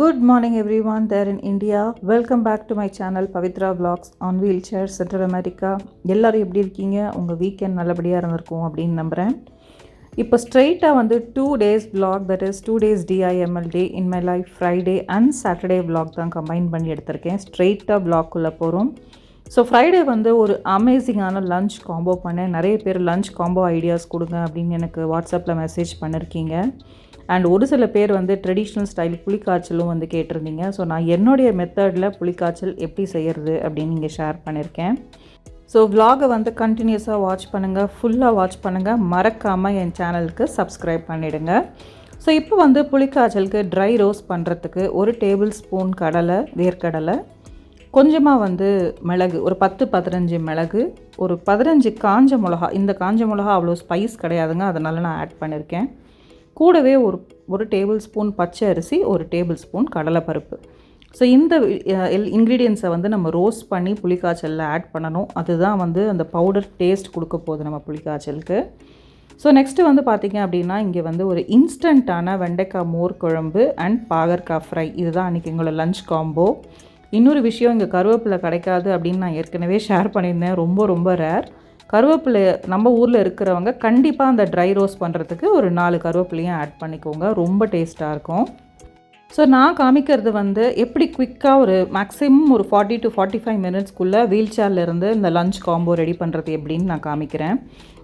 Good morning, everyone there in India. Welcome back to my channel Pavitra Vlogs on Wheelchair Central America. எல்லோரும் எப்படி இருக்கீங்க? உங்கள் weekend நல்லபடியாக இருந்திருக்கும் அப்படின்னு நம்புகிறேன் இப்போ ஸ்ட்ரெயிட்டாக வந்து two days vlog that is two days DIML day in my life Friday and Saturday vlog தான் கம்பைன் பண்ணி எடுத்திருக்கேன். ஸ்ட்ரெயிட்டாக vlogக்குள்ளே போகிறோம் ஸோ ஃப்ரைடே வந்து ஒரு அமேசிங்கான லஞ்ச் காம்போ பண்ணேன். நிறைய பேர் லஞ்ச் காம்போ ஐடியாஸ் கொடுங்க அப்படின்னு எனக்கு வாட்ஸ்அப்பில் மெசேஜ் பண்ணியிருக்கீங்க அண்ட் ஒரு சில பேர் வந்து ட்ரெடிஷ்னல் ஸ்டைல் புளிக்காய்ச்சலும் வந்து கேட்டிருந்தீங்க. ஸோ நான் என்னுடைய மெத்தடில் புளிக்காய்ச்சல் எப்படி செய்கிறது அப்படின்னு இங்கே ஷேர் பண்ணியிருக்கேன் ஸோ விலாகை வந்து கண்டினியூஸாக வாட்ச் பண்ணுங்கள் ஃபுல்லாக வாட்ச் பண்ணுங்கள் மறக்காமல் என் சேனலுக்கு சப்ஸ்கிரைப் பண்ணிவிடுங்க ஸோ இப்போ வந்து புளிக்காய்ச்சலுக்கு ட்ரை ரோஸ்ட் பண்ணுறதுக்கு ஒரு டேபிள் ஸ்பூன் கடலை வேர்க்கடலை கொஞ்சமாக வந்து மிளகு ஒரு பத்து பதினஞ்சு மிளகு ஒரு பதினஞ்சு காஞ்ச மிளகா. இந்த காஞ்ச மிளகா அவ்வளோ ஸ்பைஸ் கிடையாதுங்க. அதனால் நான் ஆட் பண்ணியிருக்கேன் கூடவே ஒரு ஒரு டேபிள் ஸ்பூன் பச்சை அரிசி ஒரு டேபிள் ஸ்பூன் கடலைப்பருப்பு. ஸோ இந்த இன்க்ரீடியன்ஸை வந்து நம்ம ரோஸ்ட் பண்ணி புளிக்காய்ச்சலில் ஆட் பண்ணணும். அதுதான் வந்து அந்த பவுடர் டேஸ்ட் கொடுக்க போகுது நம்ம புளிக்காய்ச்சலுக்கு. ஸோ நெக்ஸ்ட்டு வந்து பார்த்திங்க அப்படின்னா இங்கே வந்து ஒரு இன்ஸ்டண்ட்டான வெண்டைக்காய் மோர் குழம்பு அண்ட் பாகற்காய் ஃப்ரை இதுதான் அன்றைக்கி எங்களோட லஞ்ச் காம்போ இன்னொரு விஷயம் இங்கே கருவேப்பிலை கிடைக்காது அப்படின்னு நான் ஏற்கனவே ஷேர் பண்ணியிருந்தேன். ரொம்ப ரொம்ப ரேர் கருவேப்பிலை நம்ம ஊரில் இருக்கிறவங்க கண்டிப்பாக அந்த ட்ரை ரோஸ் பண்ணுறதுக்கு ஒரு நாலு கருவேப்பிலையும் ஆட் பண்ணிக்கோங்க. ரொம்ப டேஸ்ட்டாக இருக்கும். ஸோ நான் காமிக்கிறது வந்து எப்படி குயிக்காக ஒரு மேக்ஸிமம் ஒரு ஃபார்ட்டி டு ஃபார்ட்டி ஃபைவ் மினிட்ஸ்க்குள்ளே வீல் சேர்லேருந்து இந்த லஞ்ச் காம்போ ரெடி பண்ணுறது எப்படின்னு நான் காமிக்கிறேன்.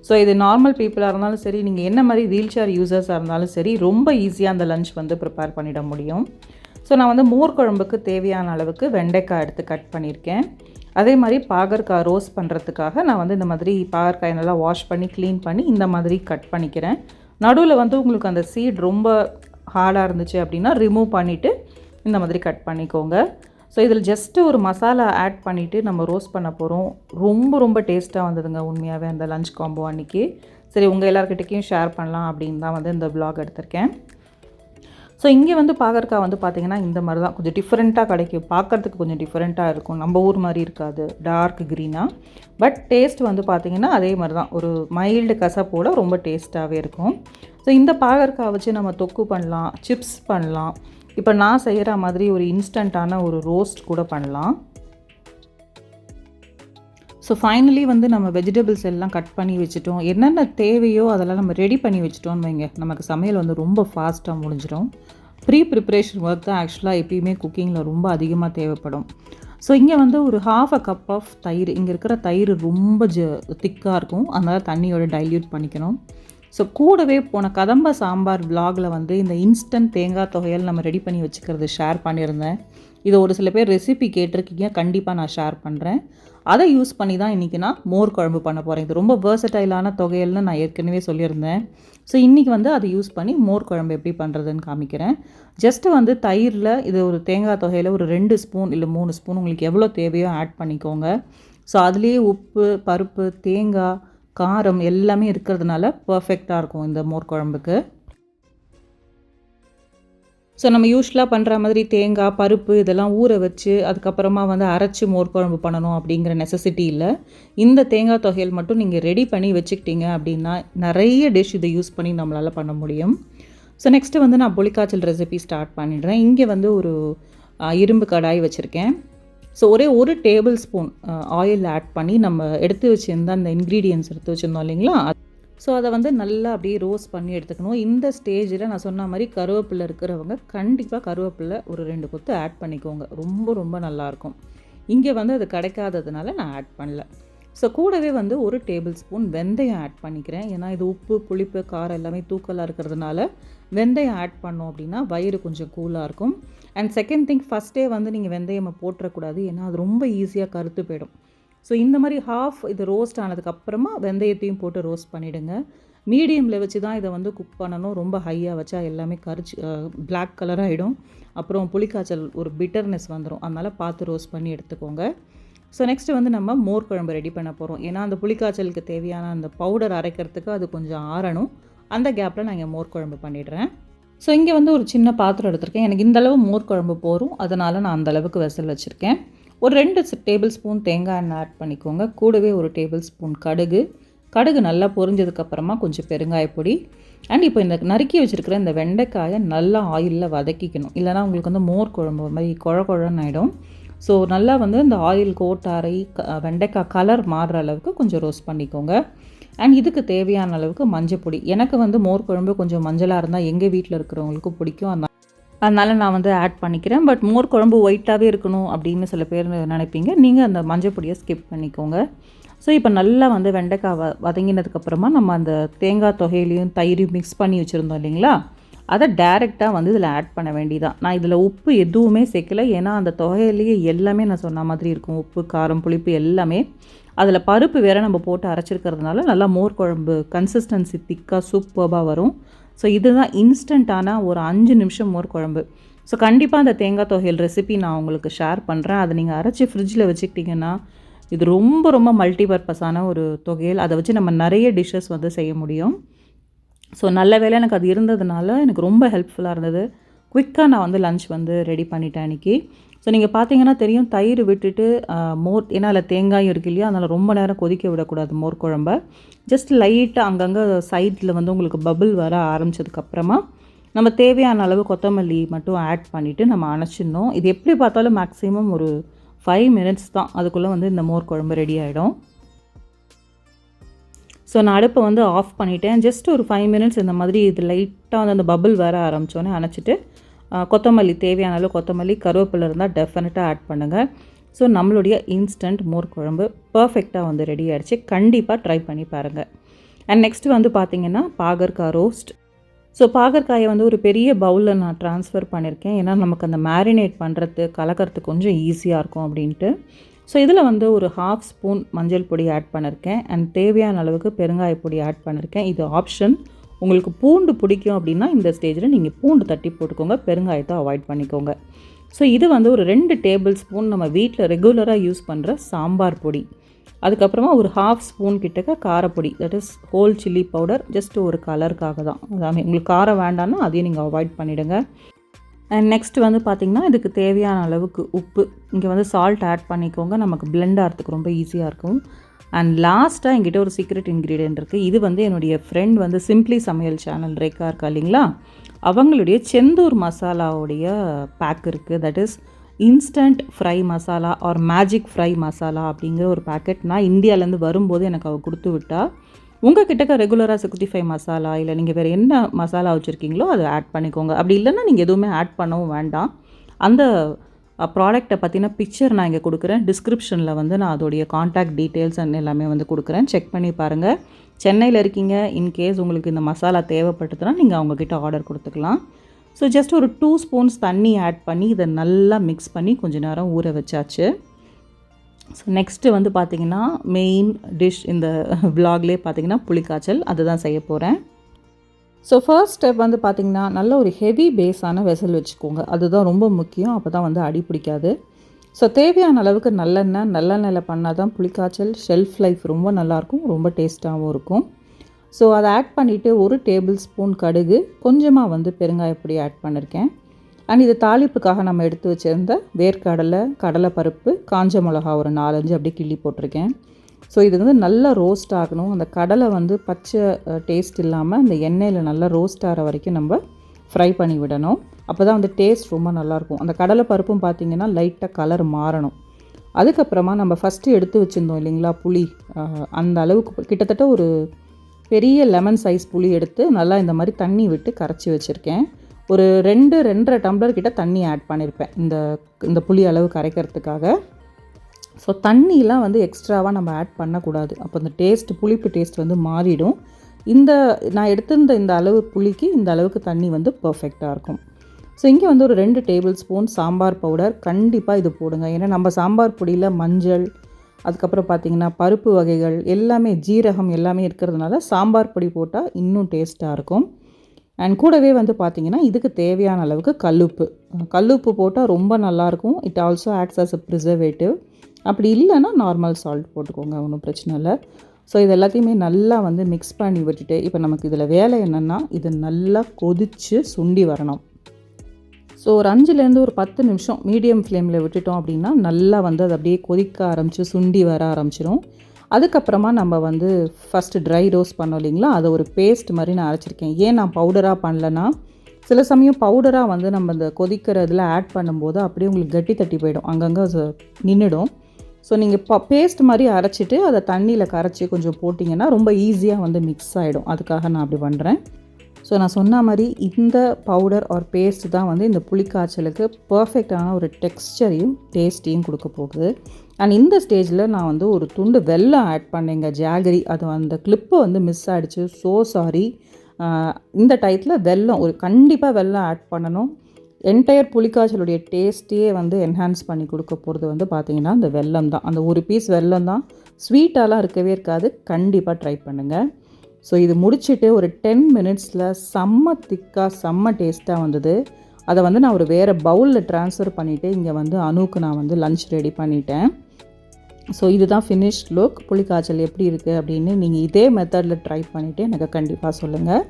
ஸோ இது நார்மல் பீப்புளாக இருந்தாலும் சரி நீங்கள் என்ன மாதிரி வீல் சேர் யூசர்ஸாக இருந்தாலும் சரி ரொம்ப ஈஸியாக அந்த லஞ்ச் வந்து ப்ரிப்பேர் பண்ணிட முடியும். ஸோ நான் வந்து மோர் குழம்புக்கு தேவையான அளவுக்கு வெண்டைக்காய் எடுத்து கட் பண்ணியிருக்கேன். அதே மாதிரி பாகற்காய் ரோஸ்ட் பண்ணுறதுக்காக நான் வந்து இந்த மாதிரி பாகற்காய் நல்லா வாஷ் பண்ணி க்ளீன் பண்ணி இந்த மாதிரி கட் பண்ணிக்கிறேன். நடுவில் வந்து உங்களுக்கு அந்த சீட் ரொம்ப ஹார்டாக இருந்துச்சு அப்படின்னா ரிமூவ் பண்ணிவிட்டு இந்த மாதிரி கட் பண்ணிக்கோங்க. ஸோ இதில் ஜஸ்ட்டு ஒரு மசாலா ஆட் பண்ணிவிட்டு நம்ம ரோஸ்ட் பண்ண போகிறோம் ரொம்ப ரொம்ப டேஸ்ட்டாக வந்ததுங்க உண்மையாகவே அந்த லஞ்ச் காம்போ அன்றைக்கி சரி உங்கள் எல்லாருக்கிட்டேயும் ஷேர் பண்ணலாம் அப்படின்னு தான் வந்து இந்த ப்ளாக் எடுத்திருக்கேன். ஸோ இங்கே வந்து பாகற்காய் வந்து பார்த்திங்கன்னா இந்த மாதிரி தான். கொஞ்சம் டிஃப்ரெண்ட்டாக கிடைக்கும் பார்க்குறதுக்கு கொஞ்சம் டிஃப்ரெண்ட்டாக இருக்கும். நம்ம ஊர் மாதிரி இருக்காது. டார்க் க்ரீனாக பட் டேஸ்ட் வந்து பார்த்திங்கன்னா அதே மாதிரி தான். ஒரு மைல்டு கசப்போட ரொம்ப டேஸ்ட்டாகவே இருக்கும். ஸோ இந்த பாகற்காய் வச்சு நம்ம தொக்கு பண்ணலாம் சிப்ஸ் பண்ணலாம். இப்போ நான் செய்கிற மாதிரி ஒரு இன்ஸ்டண்ட்டான ஒரு ரோஸ்ட் கூட பண்ணலாம். ஸோ ஃபைனலி வந்து நம்ம வெஜிடபிள்ஸ் எல்லாம் கட் பண்ணி வச்சுட்டோம். என்னென்ன தேவையோ அதெல்லாம் நம்ம ரெடி பண்ணி வச்சுட்டோம்னு வைங்க. நமக்கு சமையல் வந்து ரொம்ப ஃபாஸ்ட்டாக முடிஞ்சிடும். ப்ரீ ப்ரிப்ரேஷன் ஒர்க் தான் ஆக்சுவலாக எப்பயுமே குக்கிங்கில் ரொம்ப அதிகமாக தேவைப்படும். ஸோ இங்கே வந்து ஒரு ஹாஃப் அ கப் ஆஃப் தயிர். இங்கே இருக்கிற தயிர் ரொம்ப ஜ திக்காக இருக்கும். அதனால் தண்ணியோட டைல்யூட் பண்ணிக்கணும். ஸோ கூடவே போன கதம்ப சாம்பார் விலாகில் வந்து இந்த இன்ஸ்டன்ட் தேங்காய் தொகையில் நம்ம ரெடி பண்ணி வச்சுக்கிறது ஷேர் பண்ணியிருந்தேன். இதை ஒரு சில பேர் ரெசிபி கேட்டிருக்கீங்க. கண்டிப்பாக நான் ஷேர் பண்ணுறேன் அதை யூஸ் பண்ணி தான் இன்றைக்கி நான் மோர் குழம்பு பண்ண போகிறேன் இது ரொம்ப வேர்சடைலான தொகையல்னு நான் ஏற்கனவே சொல்லியிருந்தேன். ஸோ இன்றைக்கி வந்து அதை யூஸ் பண்ணி மோர் குழம்பு எப்படி பண்ணுறதுன்னு காமிக்கிறேன். ஜஸ்ட்டு வந்து தயிரில் இது ஒரு தேங்காய் தொகையில் ஒரு ரெண்டு ஸ்பூன் இல்லை மூணு ஸ்பூன் உங்களுக்கு எவ்வளோ தேவையோ ஆட் பண்ணிக்கோங்க. ஸோ அதுலேயே உப்பு பருப்பு தேங்காய் காரம் எல்லாமே இருக்கிறதுனால பர்ஃபெக்டாக இருக்கும் இந்த மோர் குழம்புக்கு. ஸோ நம்ம யூஸ்வலாக பண்ணுற மாதிரி தேங்காய் பருப்பு இதெல்லாம் ஊற வச்சு அதுக்கப்புறமா வந்து அரைச்சி மோர் குழம்பு பண்ணணும் அப்படிங்கிற நெசசிட்டி இல்லை. இந்த தேங்காய் தொகையல் மட்டும் நீங்கள் ரெடி பண்ணி வச்சுக்கிட்டீங்க அப்படின்னா நிறைய டிஷ் இதை யூஸ் பண்ணி நம்மளால் பண்ண முடியும். ஸோ நெக்ஸ்ட்டு வந்து நான் புளிக்காய்ச்சல் ரெசிபி ஸ்டார்ட் பண்ணிடுறேன். இங்கே வந்து ஒரு இரும்பு கடாய் வச்சுருக்கேன். ஸோ ஒரே ஒரு டேபிள் ஸ்பூன் ஆயில் ஆட் பண்ணி நம்ம எடுத்து வச்சிருந்த அந்த இன்க்ரீடியன்ஸ் எடுத்து வச்சுருந்தோம் இல்லைங்களா? ஸோ அதை வந்து நல்லா அப்படியே ரோஸ்ட் பண்ணி எடுத்துக்கணும். இந்த ஸ்டேஜில் நான் சொன்ன மாதிரி கருவேப்பிலை இருக்கிறவங்க கண்டிப்பாக கருவேப்பிலை ஒரு ரெண்டு கொத்து ஆட் பண்ணிக்கோங்க. ரொம்ப ரொம்ப நல்லாயிருக்கும் இங்கே வந்து அது கிடைக்காததுனால நான் ஆட் பண்ணல. ஸோ கூடவே வந்து ஒரு டேபிள் ஸ்பூன் வெந்தயம் ஆட் பண்ணிக்கிறேன். ஏன்னா இது உப்பு புளிப்பு காரம் எல்லாமே தூக்கலாக இருக்கிறதுனால வெந்தயம் ஆட் பண்ணோம் அப்படின்னா வயிறு கொஞ்சம் கூலாக இருக்கும். அண்ட் செகண்ட் திங் ஃபஸ்ட்டே வந்து நீங்கள் வெந்தயம் போட்டுறக்கூடாது. ஏன்னா அது ரொம்ப ஈஸியாக கருத்து போயிடும். ஸோ இந்த மாதிரி ஹாஃப் இது ரோஸ்ட் ஆனதுக்கப்புறமா வெந்தயத்தையும் போட்டு ரோஸ்ட் பண்ணிவிடுங்க மீடியமில் வச்சு தான் இதை வந்து குக் பண்ணணும். ரொம்ப ஹையாக வச்சா எல்லாமே கரிச்சு பிளாக் கலர் ஆகிடும் அப்புறம் புளிக்காய்ச்சல் ஒரு பிட்டர்னஸ் வந்துடும் அதனால் பார்த்து ரோஸ்ட் பண்ணி எடுத்துக்கோங்க. ஸோ நெக்ஸ்ட்டு வந்து நம்ம மோர் குழம்பு ரெடி பண்ண போகிறோம் ஏன்னா அந்த புளிக்காய்ச்சலுக்கு தேவையான அந்த பவுடர் அரைக்கிறதுக்கு அது கொஞ்சம் ஆறணும். அந்த கேப்பில் நான் இங்கே மோர் குழம்பு பண்ணிடுறேன். ஸோ இங்கே வந்து ஒரு சின்ன பாத்திரம் எடுத்திருக்கேன். எனக்கு இந்தளவு மோர் குழம்பு போகும் அதனால் நான் அந்த அளவுக்கு வெசல் வச்சுருக்கேன். ஒரு ரெண்டு டேபிள் ஸ்பூன் தேங்காய் எண்ணெய் ஆட் பண்ணிக்கோங்க. கூடவே ஒரு டேபிள் ஸ்பூன் கடுகு. கடுகு நல்லா பொரிஞ்சதுக்கப்புறமா கொஞ்சம் பெருங்காயப்பொடி அண்ட் இப்போ இந்த நறுக்கி வச்சுருக்கிற இந்த வெண்டைக்காயை நல்லா ஆயிலில் வதக்கிக்கணும். இல்லைனா உங்களுக்கு வந்து மோர் குழம்பு மாதிரி குழ குழன்னு ஆகிடும் ஸோ நல்லா வந்து இந்த ஆயில் கோட்டாரை வெண்டைக்காய் கலர் மாறுற அளவுக்கு கொஞ்சம் ரோஸ்ட் பண்ணிக்கோங்க. அண்ட் இதுக்கு தேவையான அளவுக்கு மஞ்சள் பொடி எனக்கு வந்து மோர் குழம்பு கொஞ்சம் மஞ்சளாக இருந்தால் எங்கள் வீட்டில் இருக்கிறவங்களுக்கு பிடிக்கும். அந்த அதனால் நான் வந்து ஆட் பண்ணிக்கிறேன். பட் மோர் குழம்பு ஒயிட்டாகவே இருக்கணும் அப்படின்னு சில பேர் நினைப்பீங்க. நீங்கள் அந்த மஞ்சள் பொடியை ஸ்கிப் பண்ணிக்கோங்க. ஸோ இப்போ நல்லா வந்து வெண்டைக்காய் வ வதங்கினதுக்கப்புறமா நம்ம அந்த தேங்காய் தொகையிலையும் தயிரையும் மிக்ஸ் பண்ணி வச்சுருந்தோம் இல்லைங்களா? அதை டேரெக்டாக வந்து இதில் ஆட் பண்ண வேண்டியதான் நான் இதில் உப்பு எதுவுமே சேர்க்கல. ஏன்னா அந்த தொகையிலேயே எல்லாமே நான் சொன்ன மாதிரி இருக்கும். உப்பு காரம் புளிப்பு எல்லாமே. அதில் பருப்பு வேறு நம்ம போட்டு அரைச்சிருக்கிறதுனால நல்லா மோர் குழம்பு கன்சிஸ்டன்சி திக்காக சூப்பராக வரும். ஸோ இதுதான் இன்ஸ்டண்ட்டான ஒரு அஞ்சு நிமிஷம் மோர் குழம்பு. ஸோ கண்டிப்பாக அந்த தேங்காய் தொகையில் ரெசிபி நான் உங்களுக்கு ஷேர் பண்ணுறேன் அதை நீங்கள் அரைச்சி ஃப்ரிட்ஜில் வச்சுக்கிட்டிங்கன்னா இது ரொம்ப ரொம்ப மல்டி பர்பஸான ஒரு தொகையில் அதை வச்சு நம்ம நிறைய டிஷ்ஷஸ் வந்து செய்ய முடியும். ஸோ நல்ல வேலை எனக்கு அது இருந்ததுனால எனக்கு ரொம்ப ஹெல்ப்ஃபுல்லாக இருந்தது. குயிக்காக நான் வந்து லஞ்ச் வந்து ரெடி பண்ணிட்டேன் அன்றைக்கி ஸோ நீங்கள் பார்த்தீங்கன்னா தெரியும் தயிர் விட்டுட்டு மோர் ஏன்னா அதில் தேங்காயும் இருக்கு இல்லையா? அதனால் ரொம்ப நேரம் கொதிக்க விடக்கூடாது மோர் குழம்ப. ஜஸ்ட் லைட்டாக அங்கங்கே சைடில் வந்து உங்களுக்கு பபுள் வர ஆரம்பித்ததுக்கப்புறமா நம்ம தேவையான அளவு கொத்தமல்லி மட்டும் ஆட் பண்ணிவிட்டு நம்ம அணைச்சிடணும். இது எப்படி பார்த்தாலும் மேக்ஸிமம் ஒரு ஃபைவ் மினிட்ஸ் தான். அதுக்குள்ளே வந்து இந்த மோர் குழம்பு ரெடி ஆகிடும் ஸோ நான் அடுப்பை வந்து ஆஃப் பண்ணிவிட்டேன் ஜஸ்ட் ஒரு ஃபைவ் மினிட்ஸ் இந்த மாதிரி இது லைட்டாக வந்து அந்த பபுள் வர ஆரம்பித்தோன்னே அணைச்சிட்டு கொத்தமல்லி தேவையான அளவு கொத்தமல்லி கருவேப்பிலை இருந்தால் டெஃபினட்டாக ஆட் பண்ணுங்கள் ஸோ நம்மளுடைய இன்ஸ்டன்ட் மோர் குழம்பு பர்ஃபெக்டாக வந்து ரெடி ஆகிடுச்சு கண்டிப்பாக ட்ரை பண்ணி பாருங்கள் அண்ட் நெக்ஸ்ட்டு வந்து பார்த்திங்கன்னா பாகற்காய் ரோஸ்ட் ஸோ பாகற்காயை வந்து ஒரு பெரிய பவுலில் நான் ட்ரான்ஸ்ஃபர் பண்ணியிருக்கேன் ஏன்னா நமக்கு அந்த மேரினேட் பண்ணுறது கலக்கிறதுக்கு கொஞ்சம் ஈஸியாக இருக்கும் அப்படின்ட்டு. ஸோ இதில் வந்து ஒரு ஹாஃப் ஸ்பூன் மஞ்சள் பொடி ஆட் பண்ணியிருக்கேன் அண்ட் தேவையான அளவுக்கு பெருங்காய பொடி ஆட் பண்ணியிருக்கேன் இது ஆப்ஷன் உங்களுக்கு பூண்டு பிடிக்கும் அப்படின்னா இந்த ஸ்டேஜில் நீங்கள் பூண்டு தட்டி போட்டுக்கோங்க. பெருங்காயத்தை அவாய்ட் பண்ணிக்கோங்க. ஸோ இது வந்து ஒரு ரெண்டு டேபிள் ஸ்பூன் நம்ம வீட்டில் ரெகுலராக யூஸ் பண்ணுற சாம்பார் பொடி. அதுக்கப்புறமா ஒரு ஹாஃப் ஸ்பூன் கிட்டக்க காரப்பொடி that is whole chilli powder just ஒரு கலருக்காக தான். அதாவது உங்களுக்கு காரம் வேண்டாம்னா அதையும் நீங்கள் அவாய்ட் பண்ணிவிடுங்க அண்ட் நெக்ஸ்ட் வந்து பார்த்திங்கன்னா இதுக்கு தேவையான அளவுக்கு உப்பு. இங்கே வந்து சால்ட் ஆட் பண்ணிக்கோங்க. நமக்கு பிளெண்ட் ஆகிறதுக்கு ரொம்ப ஈஸியாக இருக்கும். அண்ட் லாஸ்ட்டாக என்கிட்ட ஒரு சீக்ரெட் இன்க்ரீடியன்ட் இருக்குது இது வந்து என்னுடைய ஃப்ரெண்ட் வந்து சிம்ப்ளி சமையல் சேனல் ரேக்கா இருக்கா இல்லைங்களா? அவங்களுடைய செந்தூர் மசாலாவுடைய பேக் இருக்குது that is instant fry masala or magic fry masala அப்படிங்கிற ஒரு பேக்கெட் நான் இந்தியாவிலேருந்து வரும்போது எனக்கு அவள் கொடுத்து விட்டா. உங்கள் கிட்டக்க ரெகுலராக சிக்ஸ்டி ஃபைவ் மசாலா இல்லை நீங்கள் வேறு என்ன மசாலா வச்சுருக்கீங்களோ அதை ஆட் பண்ணிக்கோங்க. அப்படி இல்லைன்னா நீங்கள் எதுவுமே ஆட் பண்ணவும் வேண்டாம். அந்த ப்ராடக்ட்டை பற்றின பிக்சர் நான் இங்கே கொடுக்குறேன். டிஸ்கிரிப்ஷனில் வந்து நான் அதோடைய காண்டாக்ட் டீட்டெயில்ஸ் அண்ட் எல்லாமே வந்து கொடுக்குறேன். செக் பண்ணி பாருங்கள் சென்னையில் இருக்கீங்க. இன்கேஸ் உங்களுக்கு இந்த மசாலா தேவைப்பட்டதுன்னா நீங்கள் அவங்கக்கிட்ட ஆர்டர் கொடுத்துக்கலாம். ஸோ ஜஸ்ட் ஒரு டூ ஸ்பூன்ஸ் தண்ணி ஆட் பண்ணி இதை நல்லா மிக்ஸ் பண்ணி கொஞ்ச நேரம் ஊற வச்சாச்சு. ஸோ நெக்ஸ்ட்டு வந்து பார்த்திங்கன்னா மெயின் டிஷ் இந்த விலாக்லேயே பார்த்திங்கன்னா புளிக்காய்ச்சல். அதுதான் செய்ய போகிறேன் ஸோ ஃபர்ஸ்ட் ஸ்டெப் வந்து பார்த்திங்கன்னா நல்ல ஒரு ஹெவி பேஸான வெசல் வச்சுக்கோங்க. அதுதான் ரொம்ப முக்கியம். அப்போ தான் வந்து அடி பிடிக்காது. ஸோ தேவையான அளவுக்கு நல்லெண்ணெய் நல்லெண்ணெயில் பண்ணால் தான் புளிக்காய்ச்சல் ஷெல்ஃப் லைஃப் ரொம்ப நல்லாயிருக்கும் ரொம்ப டேஸ்ட்டாகவும் இருக்கும். ஸோ அதை ஆட் பண்ணிவிட்டு ஒரு டேபிள் ஸ்பூன் கடுகு. கொஞ்சமாக வந்து பெருங்காயப்பொடி ஆட் பண்ணியிருக்கேன் அண்ட் இது தாளிப்புக்காக நம்ம எடுத்து வச்சுருந்த வேர்க்கடலை கடலை பருப்பு காஞ்ச மிளகா ஒரு நாலஞ்சு அப்படியே கிள்ளி போட்டிருக்கேன். ஸோ இது வந்து நல்லா ரோஸ்ட் ஆகணும். அந்த கடலை வந்து பச்சை டேஸ்ட் இல்லாமல் அந்த எண்ணெயில் நல்லா ரோஸ்ட் ஆகிற வரைக்கும் நம்ம ஃப்ரை பண்ணி விடணும். அப்போ தான் வந்து டேஸ்ட் ரொம்ப நல்லாயிருக்கும் அந்த கடலை பருப்பும் பார்த்திங்கன்னா லைட்டாக கலர் மாறணும். அதுக்கப்புறமா நம்ம ஃபஸ்ட்டு எடுத்து வச்சுருந்தோம் இல்லைங்களா புளி. அந்த அளவுக்கு கிட்டத்தட்ட ஒரு பெரிய லெமன் சைஸ் புளி எடுத்து நல்லா இந்த மாதிரி தண்ணி விட்டு கரைச்சி வச்சுருக்கேன். ஒரு ரெண்டு ரெண்டரை டம்ளர் கிட்ட தண்ணி ஆட் பண்ணியிருப்பேன் இந்த இந்த புளி அளவு கரைக்கிறதுக்காக. ஸோ தண்ணியெலாம் வந்து எக்ஸ்ட்ராவாக நம்ம ஆட் பண்ணக்கூடாது. அப்போ அந்த டேஸ்ட் புளிப்பு டேஸ்ட் வந்து மாறிடும். இந்த நான் எடுத்திருந்த இந்த அளவு புளிக்கு இந்த அளவுக்கு தண்ணி வந்து பர்ஃபெக்டாக இருக்கும். ஸோ இங்கே வந்து ஒரு ரெண்டு டேபிள் ஸ்பூன் சாம்பார் பவுடர் கண்டிப்பாக இது போடுங்க. ஏன்னா நம்ம சாம்பார் பொடியில் மஞ்சள் அதுக்கப்புறம் பார்த்திங்கன்னா பருப்பு வகைகள் எல்லாமே ஜீரகம் எல்லாமே இருக்கிறதுனால சாம்பார் பொடி போட்டால் இன்னும் டேஸ்ட்டாக இருக்கும். அண்ட் கூடவே வந்து பார்த்திங்கன்னா இதுக்கு தேவையான அளவுக்கு கல்லுப்பு. கல்லுப்பு போட்டால் ரொம்ப நல்லாயிருக்கும் it also acts as a preservative அப்படி இல்லைன்னா நார்மல் சால்ட் போட்டுக்கோங்க ஒன்றும் பிரச்சனை இல்லை. ஸோ இது எல்லாத்தையுமே நல்லா வந்து மிக்ஸ் பண்ணி விட்டுட்டு இப்போ நமக்கு இதில் வேலை என்னென்னா இது நல்லா கொதித்து சுண்டி வரணும். ஸோ ஒரு அஞ்சுலேருந்து ஒரு பத்து நிமிஷம் மீடியம் ஃப்ளேமில் விட்டுட்டோம் அப்படின்னா நல்லா வந்து அது அப்படியே கொதிக்க ஆரம்பித்து சுண்டி வர ஆரம்பிச்சிடும் அதுக்கப்புறமா நம்ம வந்து ஃபஸ்ட்டு ட்ரை ரோஸ்ட் பண்ணோம் இல்லைங்களா? அதை ஒரு பேஸ்ட் மாதிரி நான் அரைச்சிருக்கேன். ஏன் நான் பவுடராக பண்ணலன்னா சில சமயம் பவுடராக வந்து நம்ம இந்த கொதிக்கிற இதில் ஆட் பண்ணும்போது அப்படியே உங்களுக்கு கட்டி தட்டி போயிடும். அங்கங்கே நின்றுடும் ஸோ நீங்கள் ப பேஸ்ட் மாதிரி அரைச்சிட்டு அதை தண்ணியில் கரைச்சி கொஞ்சம் போட்டிங்கன்னா ரொம்ப ஈஸியாக வந்து மிக்ஸ் ஆகிடும் அதுக்காக நான் அப்படி பண்ணுறேன் ஸோ நான் சொன்ன மாதிரி இந்த பவுடர் ஆர் பேஸ்ட் தான் வந்து இந்த புளிக்காய்ச்சலுக்கு பர்ஃபெக்டான ஒரு டெக்ஸ்டரையும் டேஸ்ட்டையும் கொடுக்க போகுது. அண்ட் இந்த ஸ்டேஜில் நான் வந்து ஒரு துண்டு வெல்லம் ஆட் பண்ணேங்க ஜாகரி அது அந்த கிளிப்பு வந்து மிஸ் ஆகிடுச்சு ஸோ சாரி இந்த டயத்தில் வெல்லம் ஒரு கண்டிப்பாக வெள்ளம் ஆட் பண்ணணும். என்டையர் புளிக்காய்ச்சலுடைய டேஸ்ட்டையே வந்து என்ஹான்ஸ் பண்ணி கொடுக்க போகிறது வந்து பார்த்திங்கன்னா அந்த வெல்லம் தான். அந்த ஒரு பீஸ் வெல்லம் தான். ஸ்வீட்டாலாம் இருக்கவே இருக்காது. கண்டிப்பாக ட்ரை பண்ணுங்கள் ஸோ இது முடிச்சுட்டு ஒரு டென் மினிட்ஸில் செம்ம திக்காக செம்ம டேஸ்ட்டாக வந்தது. அதை வந்து நான் ஒரு வேறு பவுலில் ட்ரான்ஸ்ஃபர் பண்ணிவிட்டு இங்கே வந்து அணுக்கு நான் வந்து லன்ச் ரெடி பண்ணிட்டேன். ஸோ இதுதான் ஃபினிஷ்ட் லுக் புளிக்காய்ச்சல் எப்படி இருக்குது அப்படின்னு நீங்கள் இதே மெத்தடில் ட்ரை பண்ணிவிட்டு எனக்கு கண்டிப்பாக சொல்லுங்கள்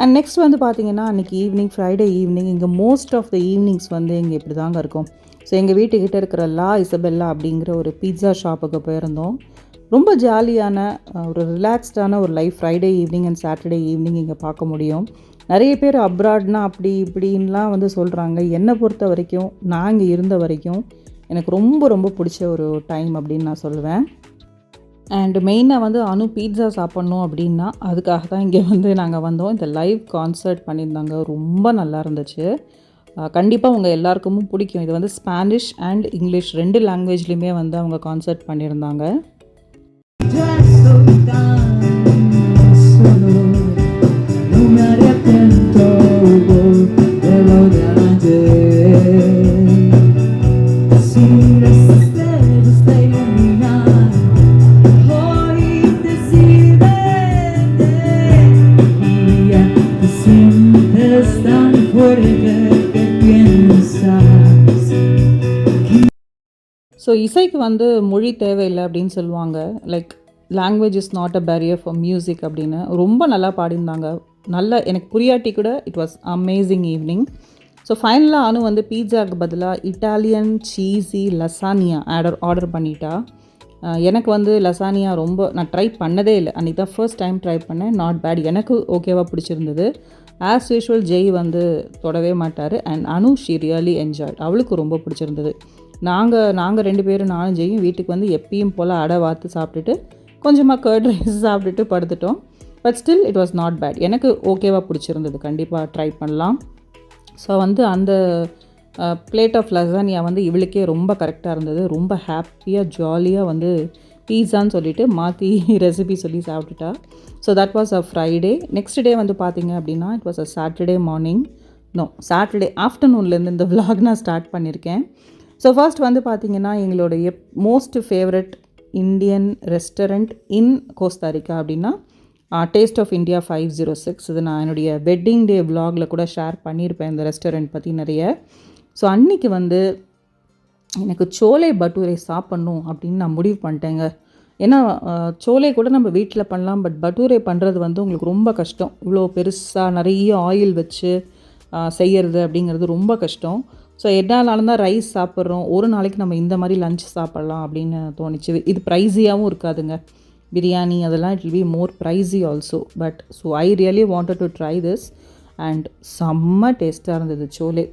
அண்ட் நெக்ஸ்ட் வந்து பார்த்தீங்கன்னா அன்றைக்கி ஈவினிங் ஃப்ரைடே ஈவினிங் இங்கே மோஸ்ட் ஆஃப் த ஈவினிங்ஸ் வந்து இங்கே இப்படி தாங்க இருக்கும். ஸோ எங்கள் வீட்டுக்கிட்ட இருக்கிற லா இசபெல்லா அப்படிங்கிற ஒரு பீட்சா ஷாப்புக்கு போயிருந்தோம். ரொம்ப ஜாலியான ஒரு ரிலாக்ஸ்டான ஒரு life Friday evening and Saturday evening இங்கே பார்க்க முடியும். நிறைய பேர் அப்ராட்னா அப்படி இப்படின்லாம் வந்து சொல்கிறாங்க என்னை பொறுத்த வரைக்கும் நான் இங்கே இருந்த வரைக்கும் எனக்கு ரொம்ப ரொம்ப பிடிச்ச ஒரு டைம் அப்படின்னு நான் சொல்லுவேன். அண்டு மெயினாக வந்து அனு பீட்சா சாப்பிட்ணும் அப்படின்னா அதுக்காக தான் இங்கே வந்து நாங்கள் வந்தோம். இந்த லைவ் கான்சர்ட் பண்ணியிருந்தாங்க. ரொம்ப நல்லா இருந்துச்சு. கண்டிப்பாக உங்கள் எல்லாருக்குமும் பிடிக்கும். இது வந்து ஸ்பானிஷ் அண்ட் இங்கிலீஷ் ரெண்டு லாங்குவேஜ்லேயுமே வந்து அவங்க கான்சர்ட் பண்ணியிருந்தாங்க. ஸோ இசைக்கு வந்து மொழி தேவையில்லை அப்படின்னு சொல்லுவாங்க. Like language is not a barrier for music அப்படின்னு ரொம்ப நல்லா பாடியிருந்தாங்க. நல்ல எனக்கு புரியாட்டி கூட it was amazing evening so ஃபைனலாக அனு வந்து பீட்சாவுக்கு பதிலாக Italian cheesy lasagna order order பண்ணிட்டா. எனக்கு வந்து லசானியா ரொம்ப நான் ட்ரை பண்ணதே இல்லை. அன்றைக்கி தான் ஃபர்ஸ்ட் டைம் ட்ரை பண்ணேன். நாட் பேட் எனக்கு ஓகேவாக பிடிச்சிருந்தது. ஆஸ் யூஷுவல் ஜெய் வந்து தொடவே மாட்டார். And Anu she really enjoy அவளுக்கு ரொம்ப பிடிச்சிருந்தது. நாங்கள் நாங்கள் ரெண்டு பேரும் நானும் ஜெயும் வீட்டுக்கு வந்து எப்பயும் போல் அடை வாத்து சாப்பிட்டுட்டு கொஞ்சமாக கர்ட் ரைஸ் சாப்பிட்டுட்டு படுத்துட்டோம். But still it was not bad எனக்கு ஓகேவாக பிடிச்சிருந்தது. கண்டிப்பாக ட்ரை பண்ணலாம். ஸோ வந்து அந்த பிளேட் ஆஃப் லசானியா வந்து இவளுக்கே ரொம்ப கரெக்டாக இருந்தது. ரொம்ப ஹாப்பியாக ஜாலியாக வந்து பீஸான்னு சொல்லிட்டு மாற்றி ரெசிபி சொல்லி சாப்பிட்டுட்டா. So that was a Friday next day வந்து பார்த்தீங்க அப்படின்னா it was a Saturday morning no Saturday ஆஃப்டர்நூன்லேருந்து இந்த விலாக் நான் ஸ்டார்ட் பண்ணியிருக்கேன் ஸோ ஃபர்ஸ்ட் வந்து பார்த்திங்கன்னா எங்களுடைய most favourite Indian restaurant in Costa Rica அப்படின்னா taste of India five zero six இது நான் என்னுடைய வெட்டிங் டே விலாகில் கூட ஷேர் பண்ணியிருப்பேன் இந்த ரெஸ்டாரண்ட் பற்றி நிறைய. ஸோ அன்றைக்கி வந்து எனக்கு சோலை பட்டூரை சாப்பிட்ணும் அப்படின்னு நான் முடிவு பண்ணிட்டேங்க. ஏன்னா சோலை கூட நம்ம வீட்டில் பண்ணலாம் பட் பட்டூரை பண்ணுறது வந்து உங்களுக்கு ரொம்ப கஷ்டம். இவ்வளோ பெருசாக நிறைய ஆயில் வச்சு செய்கிறது அப்படிங்கிறது ரொம்ப கஷ்டம். ஸோ என்னாலும் தான் ரைஸ் சாப்பிட்றோம். ஒரு நாளைக்கு நம்ம இந்த மாதிரி லஞ்ச் சாப்பிட்லாம் அப்படின்னு தோணுச்சு. இது ப்ரைஸியாகவும் இருக்காதுங்க. பிரியாணி அதெல்லாம் it will be more pricey also but so I really wanted to try this and செம்ம டேஸ்ட்டாக இருந்தது சோலே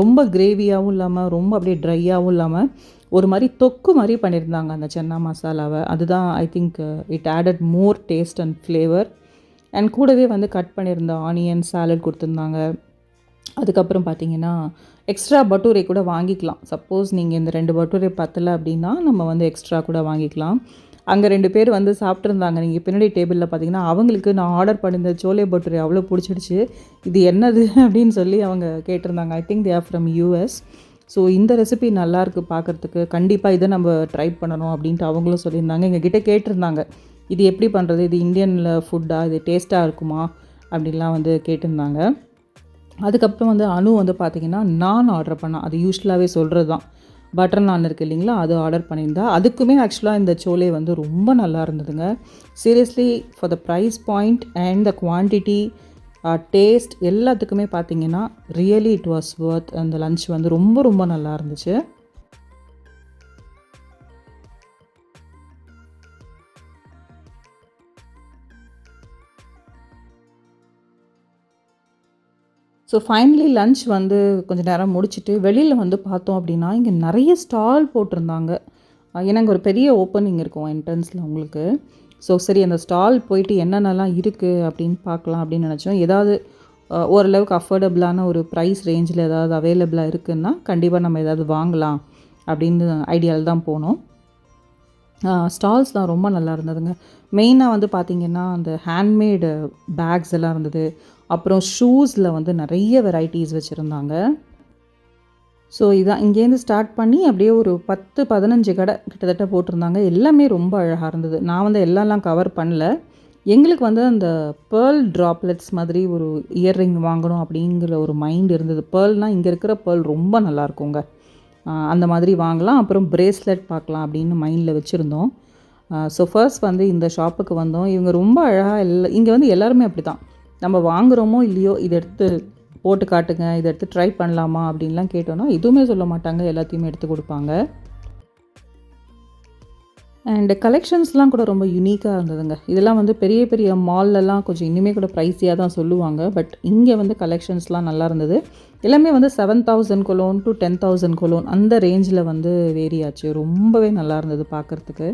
ரொம்ப கிரேவியாகவும் இல்லாமல் ரொம்ப அப்படியே ட்ரையாகவும் இல்லாமல் ஒரு மாதிரி தொக்கு மாதிரி பண்ணியிருந்தாங்க அந்த சென்னா மசாலாவை. அதுதான் I think it added more taste and flavour and கூடவே வந்து கட் பண்ணியிருந்த ஆனியன் சாலட் கொடுத்துருந்தாங்க. அதுக்கப்புறம் பார்த்திங்கன்னா எக்ஸ்ட்ரா பட்டூரை கூட வாங்கிக்கலாம். சப்போஸ் நீங்கள் இந்த ரெண்டு பட்டூரை பத்தலை அப்படின்னா நம்ம வந்து எக்ஸ்ட்ரா கூட வாங்கிக்கலாம். அங்கே ரெண்டு பேர் வந்து சாப்பிட்ருந்தாங்க நீங்கள் பின்னாடி டேபிளில் பார்த்தீங்கன்னா அவங்களுக்கு நான் ஆர்டர் பண்ணியிருந்த சோலே பட்டூரை அவ்வளோ பிடிச்சிடுச்சு. இது என்னது அப்படின்னு சொல்லி அவங்க கேட்டிருந்தாங்க. I think they are from US so இந்த ரெசிபி நல்லாயிருக்கு பார்க்குறதுக்கு கண்டிப்பாக இதை நம்ம ட்ரை பண்ணணும் அப்படின்ட்டு அவங்களும் சொல்லியிருந்தாங்க. எங்கள் கிட்டே கேட்டிருந்தாங்க. இது எப்படி பண்ணுறது இது இந்தியனில் ஃபுட்டாக இது டேஸ்ட்டாக இருக்குமா? அப்படின்லாம் வந்து கேட்டிருந்தாங்க. அதுக்கப்புறம் வந்து அணு வந்து பார்த்திங்கன்னா நான் ஆர்டர் பண்ணேன் அது யூஸ்வலாகவே சொல்கிறது தான் பட்டர் நான் இருக்குது இல்லைங்களா அது ஆர்டர் பண்ணியிருந்தா. அதுக்குமே ஆக்சுவலாக இந்த சோலே வந்து ரொம்ப நல்லா இருந்ததுங்க. Seriously for the price point and the quantity taste எல்லாத்துக்குமே பார்த்தீங்கன்னா ரியலி இட் வாஸ் ஒர்த் அந்த லன்ச் வந்து ரொம்ப ரொம்ப நல்லா இருந்துச்சு. ஸோ ஃபைனலி லன்ச் வந்து கொஞ்சம் நேரம் முடிச்சுட்டு வெளியில் வந்து பார்த்தோம் அப்படின்னா இங்கே நிறைய ஸ்டால் போட்டிருந்தாங்க. ஏன்னா இங்கே ஒரு பெரிய ஓப்பனிங் இருக்கும் என்ட்ரன்ஸில் உங்களுக்கு. ஸோ சரி அந்த ஸ்டால் போயிட்டு என்னென்னலாம் இருக்குது அப்படின்னு பார்க்கலாம் அப்படின்னு நினச்சோம். ஏதாவது ஓரளவுக்கு அஃபோர்டபுளான ஒரு ப்ரைஸ் ரேஞ்சில் ஏதாவது அவைலபிளாக இருக்குன்னா கண்டிப்பாக நம்ம ஏதாவது வாங்கலாம் அப்படின்னு ஐடியாவில் தான் போனோம். ஸ்டால்ஸ்லாம் ரொம்ப நல்லா இருந்ததுங்க. மெயினாக வந்து பார்த்திங்கன்னா அந்த ஹேண்ட்மேடு பேக்ஸ் எல்லாம் இருந்தது. அப்புறம் ஷூஸில் வந்து நிறைய வெரைட்டிஸ் வச்சுருந்தாங்க. ஸோ இதான் இங்கேருந்து ஸ்டார்ட் பண்ணி அப்படியே ஒரு பத்து பதினஞ்சு கடை கிட்டத்தட்ட போட்டிருந்தாங்க. எல்லாமே ரொம்ப அழகாக இருந்தது. நான் வந்து எல்லாம் கவர் பண்ணல. எங்களுக்கு வந்து அந்த பேர்ல் ட்ராப்லெட்ஸ் மாதிரி ஒரு இயர்ரிங் வாங்கணும் அப்படிங்கிற ஒரு மைண்ட் இருந்தது. பேர்ல்னால் இங்கே இருக்கிற பேர்ல் ரொம்ப நல்லா இருக்குங்க. அந்த மாதிரி வாங்கலாம். அப்புறம் பிரேஸ்லெட் பார்க்கலாம் அப்படின்னு மைண்டில் வச்சுருந்தோம். ஸோ ஃபர்ஸ்ட் வந்து இந்த ஷாப்புக்கு வந்தோம். இவங்க ரொம்ப அழகாக எல்லா இங்கே வந்து எல்லாருமே அப்படி தான் நம்ம வாங்குகிறோமோ இல்லையோ இதை எடுத்து போட்டு காட்டுங்க இதை எடுத்து ட்ரை பண்ணலாமா அப்படின்லாம் கேட்டோன்னா எதுவுமே சொல்ல மாட்டாங்க எல்லாத்தையுமே எடுத்து கொடுப்பாங்க. அண்டு கலெக்ஷன்ஸ்லாம் கூட ரொம்ப யூனிக்காக இருந்ததுங்க. இதெல்லாம் வந்து பெரிய பெரிய மால்லலாம் கொஞ்சம் இனிமேல் கூட ப்ரைஸியாக தான் சொல்லுவாங்க. பட் இங்கே வந்து கலெக்ஷன்ஸ்லாம் நல்லா இருந்தது. எல்லாமே வந்து seven thousand colon to ten thousand colon அந்த ரேஞ்சில் வந்து வேரி ஆச்சு ரொம்பவே நல்லா இருந்தது பார்க்குறதுக்கு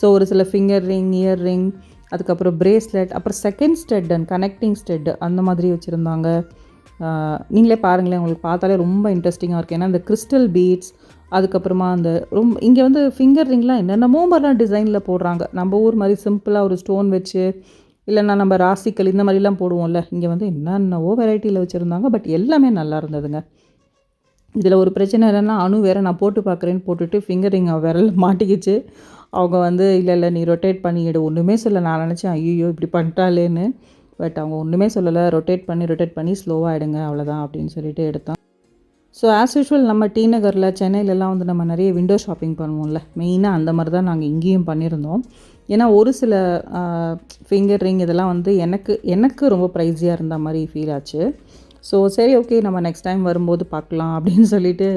ஸோ ஒரு சில ஃபிங்கர் ரிங் இயர் ரிங் அதுக்கப்புறம் பிரேஸ்லெட் அப்புறம் second stud and connecting stud அந்த மாதிரி வச்சுருந்தாங்க. நீங்களே பாருங்களேன் உங்களுக்கு பார்த்தாலே ரொம்ப இன்ட்ரெஸ்டிங்காக இருக்குது ஏன்னா இந்த கிறிஸ்டல் பீட்ஸ் அதுக்கப்புறமா அந்த ரொம்ப இங்கே வந்து ஃபிங்கர் ரிங்லாம் என்னென்னமோ மாதிரிலாம் டிசைனில் போடுறாங்க. நம்ம ஊர் மாதிரி சிம்பிளாக ஒரு ஸ்டோன் வச்சு இல்லைன்னா நம்ம ராசிக்கல் இந்த மாதிரிலாம் போடுவோம்ல. இங்கே வந்து என்னென்னவோ வெரைட்டியில் வச்சுருந்தாங்க பட் எல்லாமே நல்லா இருந்ததுங்க. இதில் ஒரு பிரச்சனை என்னென்னா அணு வேறு நான் போட்டு பார்க்குறேன்னு போட்டுட்டு ரிங்கை விரல் மாட்டிக்கிச்சு. அவங்க வந்து இல்லை இல்லை நீ ரொட்டேட் பண்ணிடு ஒன்றுமே சொல்ல நான் நினச்சேன் ஐயோ இப்படி பண்ணிட்டாலேன்னு பட் அவங்க ஒன்றுமே சொல்லலை. ரொட்டேட் பண்ணி ரொட்டேட் பண்ணி ஸ்லோவாகிடுங்க அவ்வளோதான் அப்படின்னு சொல்லிட்டு எடுத்தான். ஸோ ஆஸ் யூஷுவல் நம்ம டி நகரில் சென்னையிலலாம் வந்து நம்ம நிறைய விண்டோ ஷாப்பிங் பண்ணுவோம்ல. மெயினாக அந்த மாதிரி தான் நாங்கள் இங்கேயும் பண்ணியிருந்தோம். ஏன்னா ஒரு சில ஃபிங்கர் ரிங் இதெல்லாம் வந்து எனக்கு எனக்கு ரொம்ப ப்ரைஸியாக இருந்த மாதிரி ஃபீல் ஆச்சு. ஸோ சரி ஓகே நம்ம நெக்ஸ்ட் டைம் வரும்போது பார்க்கலாம் அப்படின்னு சொல்லிட்டு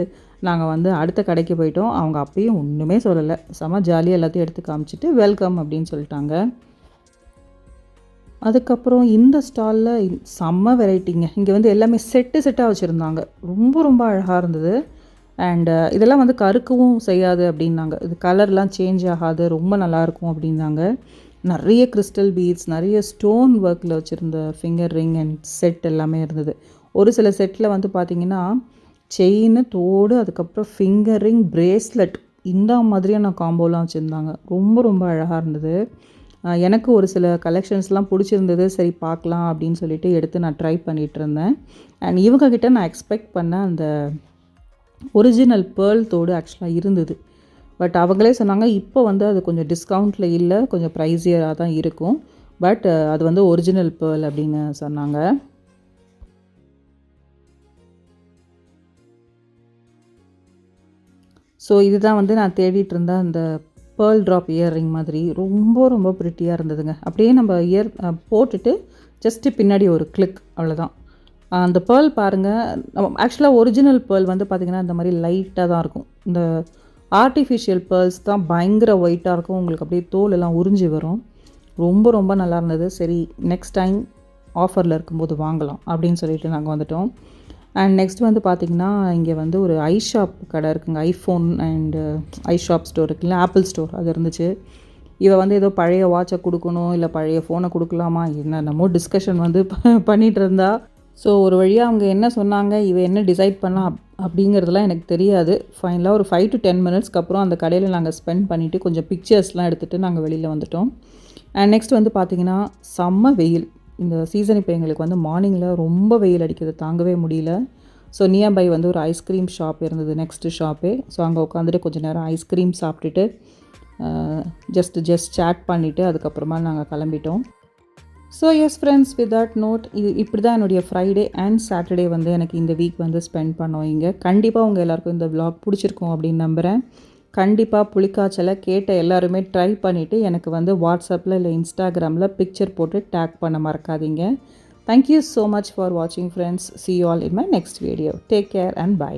நாங்கள் வந்து அடுத்த கடைக்கு போயிட்டோம். அவங்க அப்பயும் ஒன்றுமே சொல்லலை. செம ஜாலியாக எல்லாத்தையும் எடுத்து காமிச்சிட்டு வெல்கம் அப்படின்னு சொல்லிட்டாங்க. அதுக்கப்புறம் இந்த ஸ்டாலில் செம்ம வெரைட்டிங்க இங்கே வந்து எல்லாமே செட்டு செட்டாக வச்சுருந்தாங்க. ரொம்ப ரொம்ப அழகாக இருந்தது. அண்டு இதெல்லாம் வந்து கருக்கவும் செய்யாது அப்படின்னாங்க. இது கலர்லாம் சேஞ்ச் ஆகாது ரொம்ப நல்லாயிருக்கும் அப்படின்னாங்க. நிறைய கிறிஸ்டல் பீட்ஸ் நிறைய ஸ்டோன் ஒர்க்கில் வச்சுருந்த ஃபிங்கர் ரிங் அண்ட் செட் எல்லாமே இருந்தது. ஒரு சில செட்டில் வந்து பார்த்திங்கன்னா செயின் தோடு அதுக்கப்புறம் ஃபிங்கர் ரிங் பிரேஸ்லெட் இந்த மாதிரியான காம்போலாம் வச்சுருந்தாங்க. ரொம்ப ரொம்ப அழகாக இருந்தது. எனக்கு ஒரு சில கலெக்ஷன்ஸ்லாம் பிடிச்சிருந்தது. சரி பார்க்கலாம் அப்படின்னு சொல்லிட்டு எடுத்து நான் ட்ரை பண்ணிகிட்டு இருந்தேன். அண்ட் இவங்கக்கிட்ட நான் எக்ஸ்பெக்ட் பண்ண அந்த ஒரிஜினல் பேர்ல் தோடு ஆக்சுவலாக இருந்தது. பட் அவங்களே சொன்னாங்க இப்போ வந்து அது கொஞ்சம் டிஸ்கவுண்ட்டில் இல்லை கொஞ்சம் ப்ரைஸியராக தான் இருக்கும். பட் அது வந்து ஒரிஜினல் பேர்ல் அப்படின்னு சொன்னாங்க. ஸோ இதுதான் வந்து நான் தேடிட்டு இருந்த அந்த பேர்ல் ட்ராப் இயர்ரிங் மாதிரி. ரொம்ப ரொம்ப ப்ரிட்டியாக இருந்ததுங்க. அப்படியே நம்ம இயர் போட்டுட்டு ஜஸ்ட்டு பின்னாடி ஒரு கிளிக் அவ்வளோதான் அந்த பேர்ல் பாருங்கள் ஆக்சுவலாக ஒரிஜினல் பேர்ல் வந்து பார்த்திங்கன்னா இந்த மாதிரி லைட்டாக தான் இருக்கும். இந்த ஆர்டிஃபிஷியல் பேர்ல்ஸ் தான் பயங்கர ஒயிட்டாக இருக்கும். உங்களுக்கு அப்படியே தோல் எல்லாம் உறிஞ்சி வரும். ரொம்ப ரொம்ப நல்லா இருந்தது. சரி நெக்ஸ்ட் டைம் ஆஃபரில் இருக்கும்போது வாங்கலாம் அப்படின்னு சொல்லிட்டு நாங்கள் வந்துட்டோம். அண்ட் நெக்ஸ்ட் வந்து பார்த்திங்கன்னா இங்கே வந்து ஒரு ஐ ஷாப் கடை இருக்குங்க. IPhone and I shop store இருக்குல்ல ஆப்பிள் ஸ்டோர் அது இருந்துச்சு. இவ வந்து ஏதோ பழைய வாட்சை கொடுக்கணும் இல்லை பழைய ஃபோனை கொடுக்கலாமா என்னென்னமோ டிஸ்கஷன் வந்து பண்ணிகிட்டு இருந்தா. ஸோ ஒரு வழியாக அவங்க என்ன சொன்னாங்க இவ என்ன டிசைட் பண்ணா அப்படிங்கிறதுலாம் எனக்கு தெரியாது. ஃபைனலாக ஒரு ஃபைவ் டு டென் மினிட்ஸ்க்கு அப்புறம் அந்த கடையில் நாங்கள் ஸ்பெண்ட் பண்ணிவிட்டு கொஞ்சம் பிக்சர்ஸ்லாம் எடுத்துகிட்டு நாங்கள் வெளியில் வந்துட்டோம். அண்ட் நெக்ஸ்ட் வந்து பார்த்திங்கன்னா செம்ம வெயில். இந்த சீசன் இப்போ எங்களுக்கு வந்து மார்னிங்கில் ரொம்ப வெயில் அடிக்கிறது தாங்கவே முடியல. ஸோ நியர்பை வந்து ஒரு ஐஸ்கிரீம் ஷாப் இருந்தது. நெக்ஸ்ட்டு ஷாப்பே ஸோ அங்கே உட்காந்துட்டு கொஞ்சம் நேரம் ஐஸ்கிரீம் சாப்பிட்டுட்டு ஜஸ்ட் ஜஸ்ட் சேட் பண்ணிவிட்டு அதுக்கப்புறமா நாங்கள் கிளம்பிட்டோம். So yes friends with that note இது இப்படி தான் என்னுடைய ஃப்ரைடே அண்ட் சாட்டர்டே வந்து எனக்கு இந்த வீக் வந்து ஸ்பெண்ட் பண்ணோம் இங்கே. கண்டிப்பாக உங்கள் எல்லாருக்கும் இந்த vlog பிடிச்சிருக்கும் அப்படின்னு நம்புகிறேன் கண்டிப்பாக புளிக்காய்ச்சலை கேட்ட எல்லாருமே ட்ரை பண்ணிவிட்டு எனக்கு வந்து வாட்ஸ்அப்பில் இல்லை இன்ஸ்டாகிராமில் பிக்சர் போட்டு டேக் பண்ண மறக்காதீங்க. Thank you so much for வாட்சிங் friends see all in my next video take care and bye